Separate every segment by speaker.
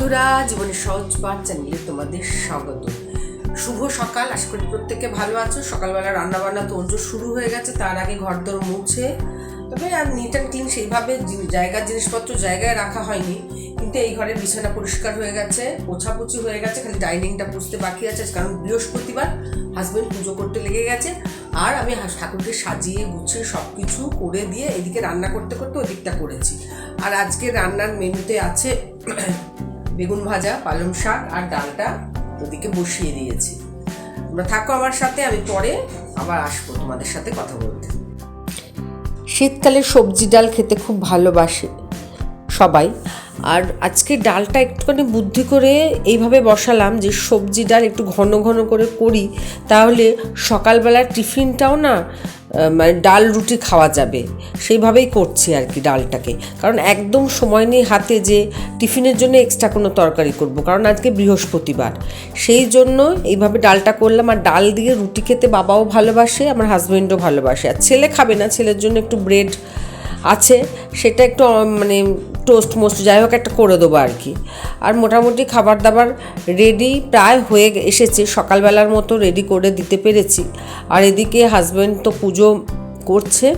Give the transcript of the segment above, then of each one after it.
Speaker 1: বন্ধুরা, জীবনের সহজ পাঠ চ্যানেলে তোমাদের স্বাগত। শুভ সকাল, আশা করি প্রত্যেকে ভালো আছো। সকালবেলা রান্না বান্না তো অঞ্জ শুরু হয়ে গেছে, তার আগে ঘর দর মুছে। তবে আর নিট অ্যান্ড ক্লিন সেইভাবে জায়গার জিনিসপত্র জায়গায় রাখা হয়নি। কিন্তু এই ঘরের বিছানা পরিষ্কার হয়ে গেছে, পোছাপুছি হয়ে গেছে, খালি ডাইনিংটা পুষতে বাকি আছে, কারণ বৃহস্পতিবার হাজবেন্ড পুজো করতে লেগে গেছে। আর আমি ঠাকুরকে সাজিয়ে গুছিয়ে সব কিছু করে দিয়ে এদিকে রান্না করতে করতে ওদিকটা করেছি। আর আজকে রান্নার মেনুতে আছে বেগুন ভাজা, পালং শাক আর ডালটা ওদিকে বসিয়ে দিয়েছি। তোমরা থাকো আমার সাথে, আমি পরে আবার আসব তোমাদের সাথে কথা বলতে। শীতকালে সবজি ডাল খেতে খুব ভালোবাসে সবাই। আর আজকে ডালটা একটুখানি বুদ্ধি করে এইভাবে বসালাম যে সবজি ডাল একটু ঘন ঘন করে করি, তাহলে সকালবেলার টিফিনটাও না মানে ডাল রুটি খাওয়া যাবে। সেইভাবেই করছি আর কি ডালটাকে। কারণ একদম সময় নেই হাতে যে টিফিনের জন্য এক্সট্রা কোনো তরকারি করব। কারণ আজকে বৃহস্পতিবার। সেই জন্য এইভাবে ডালটা করলাম। আর ডাল দিয়ে রুটি খেতে বাবাও ভালোবাসে, আমার হাজব্যান্ডও ভালোবাসে। আর ছেলে খাবে না, ছেলের জন্য একটু ব্রেড আছে, সেটা একটু মানে টোস্ট মোস্ট যাই হোক একটা করে দেবো আর কি। আর মোটামুটি খাবার দাবার রেডি প্রায় হয়ে এসেছে, সকালবেলার মতো রেডি করে দিতে পেরেছি। আর এদিকে হাজব্যান্ড তো পুজো করছে,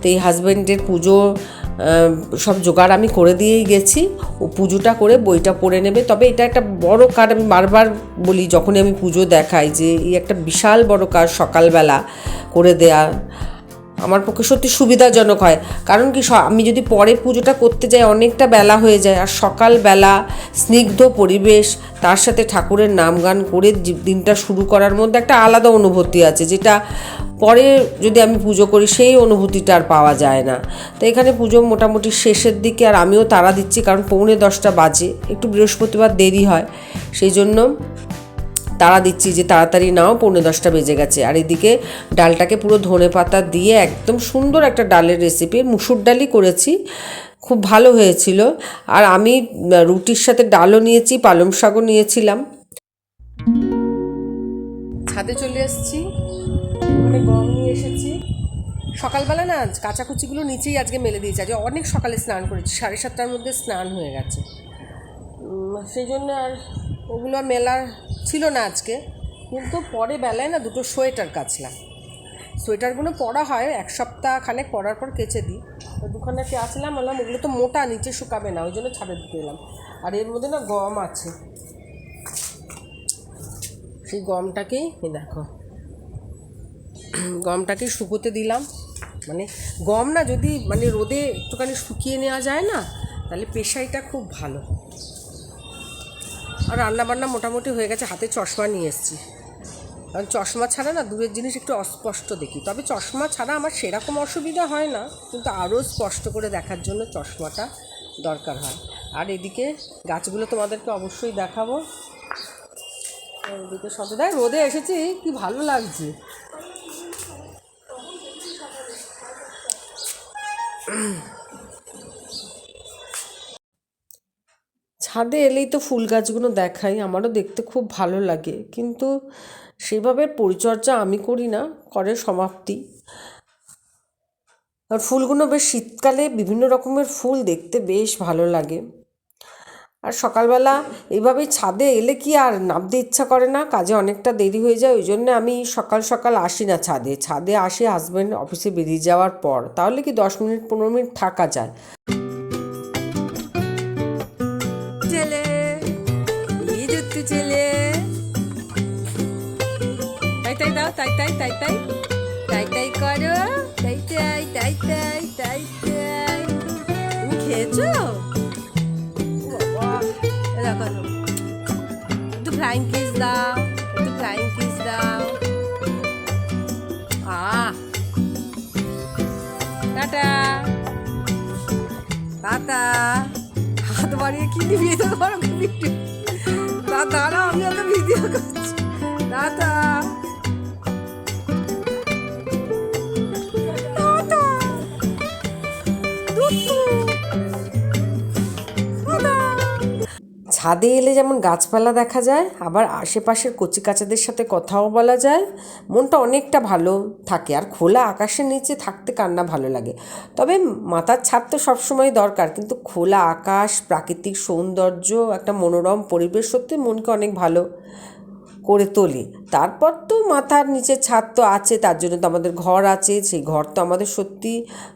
Speaker 1: তো এই হাজব্যান্ডের পুজো সব জোগাড় আমি করে দিয়েই গেছি। ও পুজোটা করে বইটা পড়ে নেবে। তবে এটা একটা বড় কাজ, আমি বারবার বলি, যখনই আমি পুজো দেখাই যে এই একটা বিশাল বড় কাজ সকালবেলা করে দেয়া। আমার পক্ষে সত্যি সুবিধাজনক হয়। কারণ কি আমি যদি পরে পুজোটা করতে যাই, অনেকটা বেলা হয়ে যায় আর সকালবেলা স্নিগ্ধ পরিবেশ, তার সাথে ঠাকুরের নাম গান করে দিনটা শুরু করার মধ্যে একটা আলাদা অনুভূতি আছে, যেটা পরে যদি আমি পুজো করি, সেই অনুভূতিটা আর পাওয়া যায় না। তো এখানে পুজো মোটামুটি শেষের দিকে আর আমিও তাড়া দিচ্ছি, কারণ পৌনে দশটা বাজে, একটু বৃহস্পতিবার দেরি হয়, সেই জন্য তাড়া দিচ্ছি যে তাড়াতাড়ি নাও, পৌনে দশটা বেজে গেছে। আর এদিকে ডালটাকে পুরো ধনে পাতা দিয়ে একদম সুন্দর একটা ডালের রেসিপি মুসুর ডালই করেছি, খুব ভালো হয়েছিল। আর আমি রুটির সাথে ডালও নিয়েছি, পালং শাকও নিয়েছিলাম। ছাদে চলে এসেছি, ওখানে গম নিয়ে এসেছি। সকালবেলা না, কাচাকুচিগুলো নিচেই আজকে মেলে দিয়েছি। আজকে অনেক সকালে স্নান করেছি, সাড়ে সাতটার মধ্যে স্নান হয়ে গেছে। সেই জন্য আর ওগুলো আর মেলা ছিল না আজকে, কিন্তু পরে বেলায় না দুটো সোয়েটার কাচলাম। সোয়েটারগুলো পরা হয়, এক সপ্তাহ খানেক পরার পর কেচে দিই। তো দুখানে কাচলাম, বললাম ওগুলো তো মোটা, নিচে শুকাবে না, ওই জন্য ছাদে দিতে এলাম। আর এর মধ্যে না গম আছে। সেই গমটাকেই দেখো, গমটাকে শুকোতে দিলাম। মানে গম না যদি মানে রোদে একটুখানি শুকিয়ে নেওয়া যায় না, তাহলে পেশাইটা খুব ভালো। আর রান্নাবান্না মোটামুটি হয়ে গেছে, হাতে চশমা নিয়ে এসেছি। কারণ চশমা ছাড়া না দূরের জিনিস একটু অস্পষ্ট দেখি। তবে চশমা ছাড়া আমার সেরকম অসুবিধা হয় না, কিন্তু আরও স্পষ্ট করে দেখার জন্য চশমাটা দরকার হয়। আর এদিকে গাছগুলো তোমাদেরকে অবশ্যই দেখাবো। এদিকে দেখ, রোদে এসেছি, কি ভালো লাগছে। ছাদে এলেই তো ফুল গাছগুলো দেখাই, আমারও দেখতে খুব ভালো লাগে। কিন্তু সেভাবে পরিচর্যা আমি করি না, করে সমাপ্তি। আর ফুলগুলো বেশ শীতকালে বিভিন্ন রকমের ফুল দেখতে বেশ ভালো লাগে। আর সকালবেলা এইভাবেই ছাদে এলে কি আর নামতে ইচ্ছা করে না, কাজে অনেকটা দেরি হয়ে যায়, ওই জন্য আমি সকাল সকাল আসি না ছাদে। ছাদে আসি হাজব্যান্ড অফিসে বেরিয়ে যাওয়ার পর, তাহলে কি দশ মিনিট, পনেরো মিনিট থাকা যায়? দুট্টু ছেলে। তাই তাই দাও, তাই তাই তাই তাই। তাই তাই করো। তাই তাই তাই তাই তাই তাই। তুমি খেয়েছো? দেখো, একটু ফ্লাইং কিস দাও, একটু ফ্লাইং কিস দাও। আহ। টাটা। টাটা। হাত বাড়িয়ে কি নিবি তো বড় দাঁড়াও আমি ওকে ভিডিও করছি। টাটা ছাদে এলে যেমন গাছপালা দেখা যায়, আবার আশেপাশের কচি কাচাদের সাথে কথাও বলা যায়। মনটা অনেকটা ভালো থাকে আর খোলা আকাশের নিচে থাকতে কান্না ভালো লাগে। তবে মাথার ছাদ তো সবসময় দরকার, কিন্তু খোলা আকাশ, প্রাকৃতিক সৌন্দর্য, একটা মনোরম পরিবেশ সত্যি মনকে অনেক ভালো। করে তোলে। তারপর তো মাথার নিচে ছাদ তো আছে, তার জন্য তো আমাদের ঘর আছে। সেই ঘর তো আমাদের সত্যি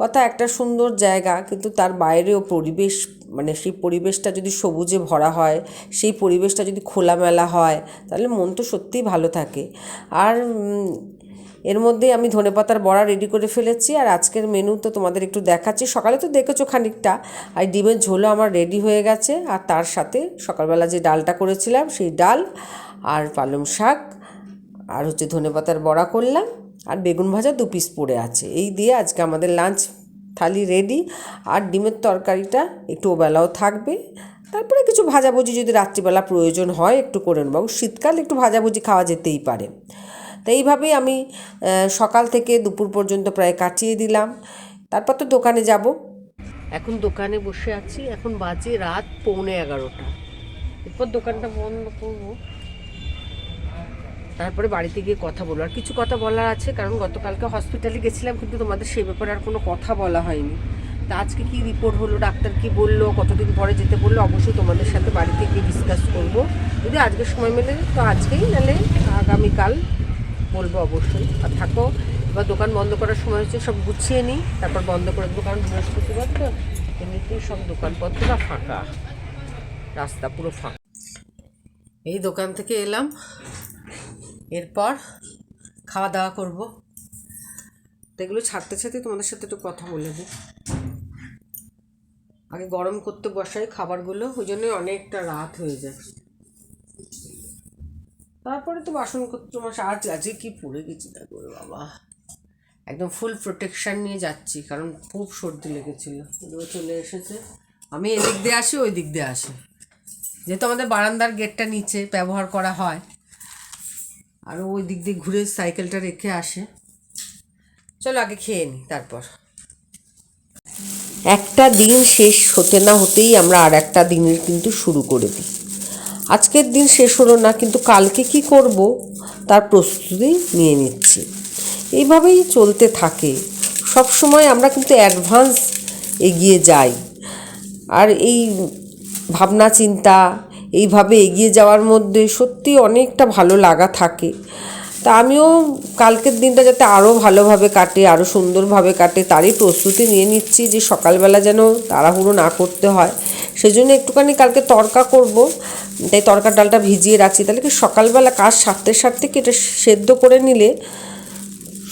Speaker 1: কথা একটা সুন্দর জায়গা, কিন্তু তার বাইরেও পরিবেশ মানে সেই পরিবেশটা যদি সবুজে ভরা হয়, সেই পরিবেশটা যদি খোলামেলা হয়, তাহলে মন তো সত্যিই ভালো থাকে। আর এর মধ্যেই আমি ধনেপাতার বড়া রেডি করে ফেলেছি, আর আজকের মেনু তো তোমাদের একটু দেখাচ্ছি। সকালে তো দেখেছ খানিকটা, আর ডিমের ঝোলও আমার রেডি হয়ে গেছে, আর তার সাথে সকালবেলা যে ডালটা করেছিলাম সেই ডাল, আর পালং শাক, আর হচ্ছে ধনেপাতার বড়া করলাম, আর বেগুন ভাজা দু পিস পড়ে আছে। এই দিয়ে আজকে আমাদের লাঞ্চ থালি রেডি আর ডিমের তরকারিটা একটু ওবেলাও থাকবে। তারপরে কিছু ভাজাভুজি যদি রাত্রিবেলা প্রয়োজন হয় একটু করে নেব শীতকাল একটু ভাজাভুজি খাওয়া যেতেই পারে। তো এইভাবেই আমি সকাল থেকে দুপুর পর্যন্ত প্রায় কাটিয়ে দিলাম। তারপর তো দোকানে যাব। এখন দোকানে বসে আছি। এখন বাজে রাত পৌনে এগারোটা। এরপর দোকানটা বন্ধ করব। তারপরে বাড়িতে গিয়ে কথা বলব। আর কিছু কথা বলার আছে, কারণ গতকালকে হসপিটালে গেছিলাম, কিন্তু তোমাদের সেই ব্যাপারে আর কোনো কথা বলা হয়নি। তা আজকে কি রিপোর্ট হলো, ডাক্তার কি বলল, কতদিন পরে যেতে বলল, অবশ্যই তোমাদের সাথে বাড়িতে গিয়ে ডিসকাস করব। যদি আজকে সময় মেলে, তো আজকেই নালে আগামীকাল বলব অবশ্যই। আর থাকো, এবার দোকান বন্ধ করার সময় হচ্ছে সব গুছিয়ে নিই, তারপর বন্ধ করে দেবো, কারণ বৃহস্পতিবার তো এমনিতেই সব দোকানপত্রটা ফাঁকা। রাস্তা পুরো ফাঁকা। এই দোকান থেকে এলাম। এরপর খাওয়া দাওয়া করব। তো এগুলো ছাড়তে ছাড়তে তোমাদের সাথে একটু কথা বলে দিই। আগে গরম করতে বসাই খাবারগুলো, ওই জন্য অনেকটা রাত হয়ে যায়। তারপরে তো বাসন করতে তোমার আজ আজকে কি পড়ে গেছি করে বাবা। একদম ফুল প্রোটেকশান নিয়ে যাচ্ছি, কারণ খুব সর্দি লেগেছিল। চলে এসেছে। আমি এদিক দিয়ে আসি ওই দিক দিয়ে আসি। যেহেতু আমাদের বারান্দার গেটটা নিচে ব্যবহার করা হয়, আর ওই দিক দিয়ে ঘুরে সাইকেলটা রেখে আসে। চলো আগে খেয়ে নিই তারপর। একটা দিন শেষ হতে না হতেই আমরা আর একটা দিনের কিন্তু শুরু করে দিই। আজকের দিন শেষ হলো না, কিন্তু কালকে কি করব তার প্রস্তুতি নিয়ে নিচ্ছি। এইভাবেই চলতে থাকে। সব সময় আমরা কিন্তু অ্যাডভান্স এগিয়ে যাই। আর এই ভাবনা চিন্তা, এইভাবে এগিয়ে যাওয়ার মধ্যে সত্যি অনেকটা ভালো লাগা থাকে। তা আমিও কালকের দিনটা যাতে আরও ভালোভাবে কাটে আরও সুন্দরভাবে কাটে, তারই প্রস্তুতি নিয়ে নিচ্ছি যে সকালবেলা যেন তাড়াহুড়ো না করতে হয়। সেজন্য একটুখানি কালকে তর্কা করব। তাই তরকার ডালটা ভিজিয়ে রাখছি। তাহলে কি সকালবেলা কাজ সারতে সারতে কি এটা সেদ্ধ করে নিলে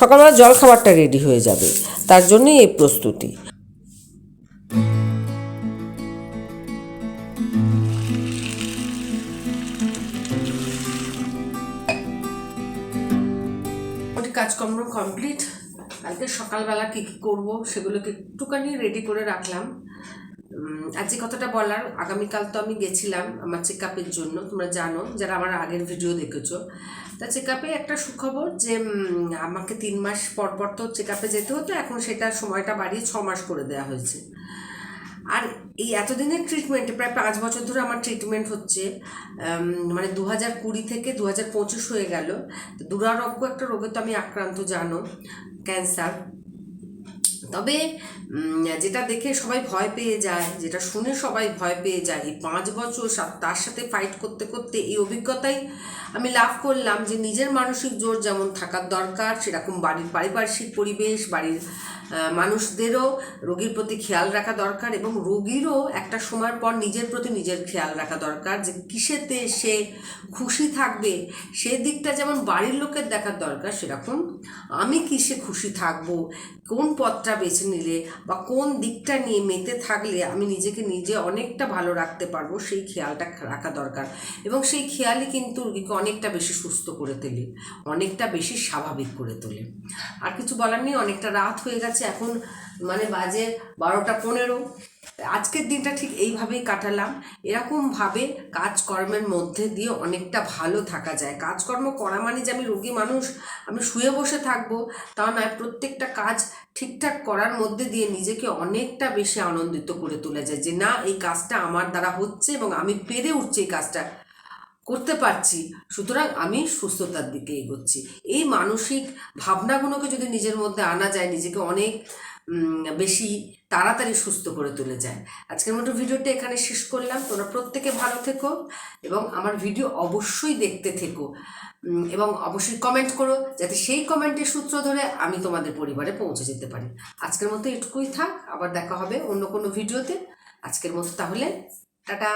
Speaker 1: সকালবেলা জলখাবারটা রেডি হয়ে যাবে? তার জন্যই এই প্রস্তুতি। কাজকর্ম কমপ্লিট কালকে সকালবেলা কী কী করব সেগুলোকে একটুখানি রেডি করে রাখলাম। আর যে কথাটা বলার, আগামীকাল তো আমি গেছিলাম আমার চেক আপের জন্য, তোমরা জানো, যারা আমার আগের ভিডিও দেখেছ। তা চেক আপে একটা সুখবর যে আমাকে তিন মাস পর পর তো চেক আপে যেতে হতো, এখন সেটা সময়টা বাড়িয়ে ছ মাস করে দেওয়া হয়েছে। আর এই এতদিনের ট্রিটমেন্টে প্রায় পাঁচ বছর ধরে আমার ট্রিটমেন্ট হচ্ছে মানে দু হাজার কুড়ি থেকে দু হাজার পঁচিশ হয়ে গেল। দুরারোগ্য একটা রোগে তো আমি আক্রান্ত, জানো, ক্যান্সার। তবে যেটা দেখে সবাই ভয় পেয়ে যায়, যেটা শুনে সবাই ভয় পেয়ে যায়, এই পাঁচ বছর তার সাথে ফাইট করতে করতে এই অভিজ্ঞতাই আমি লাভ করলাম যে নিজের মানসিক জোর যেমন থাকার দরকার, সেরকম বাড়ির পারিপার্শ্বিক পরিবেশ, বাড়ির মানুষদেরও রোগীর প্রতি খেয়াল রাখা দরকার এবং রোগীরও একটা সময়ের পর নিজের প্রতি নিজের খেয়াল রাখা দরকার যে কিসেতে সে খুশি থাকবে, সে দিকটা যেমন বাড়ির লোকের দেখার দরকার সেরকম। আমি কিসে খুশি থাকব, কোন পথটা বেছে নিলে বা কোন দিকটা নিয়ে মেতে থাকলে আমি নিজেকে নিজে অনেকটা ভালো রাখতে পারব সেই খেয়ালটা রাখা দরকার। এবং সেই খেয়ালই কিন্তু রোগীকে অনেকটা বেশি সুস্থ করে তোলে, অনেকটা বেশি স্বাভাবিক করে তোলে। আর কিছু বলার নেই, অনেকটা রাত হয়ে গেছে। এখন মানে বাজে বারোটা পনেরো। আজকের দিনটা ঠিক এইভাবেই কাটালাম। এরকমভাবে কাজকর্মের মধ্যে দিয়ে অনেকটা ভালো থাকা যায়। কাজকর্ম করা মানে যে আমি রোগী মানুষ, আমি শুয়ে বসে থাকব, তা নয়। প্রত্যেকটা কাজ ঠিকঠাক করার মধ্যে দিয়ে নিজেকে অনেকটা বেশি আনন্দিত করে তোলা যায় যে, না, এই কাজটা আমার দ্বারা হচ্ছে এবং আমি পেরে উঠছি এই কাজটা। করতে পারছি, সুতরাং আমি সুস্থতার দিকে এগোচ্ছি। এই মানসিক ভাবনাগুলোকে যদি নিজের মধ্যে আনা যায়, নিজেকে অনেক বেশি তাড়াতাড়ি সুস্থ করে তুলে যায়। আজকের মতো ভিডিওটা এখানে শেষ করলাম। তোমরা প্রত্যেকে ভালো থেকো এবং আমার ভিডিও অবশ্যই দেখতে থেকো এবং অবশ্যই কমেন্ট করো, যাতে সেই কমেন্টের সূত্র ধরে আমি তোমাদের পরিবারে পৌঁছে যেতে পারি। আজকের মতো এটুকুই থাক, আবার দেখা হবে অন্য কোনো ভিডিওতে। আজকের মতো তাহলে, টাটা!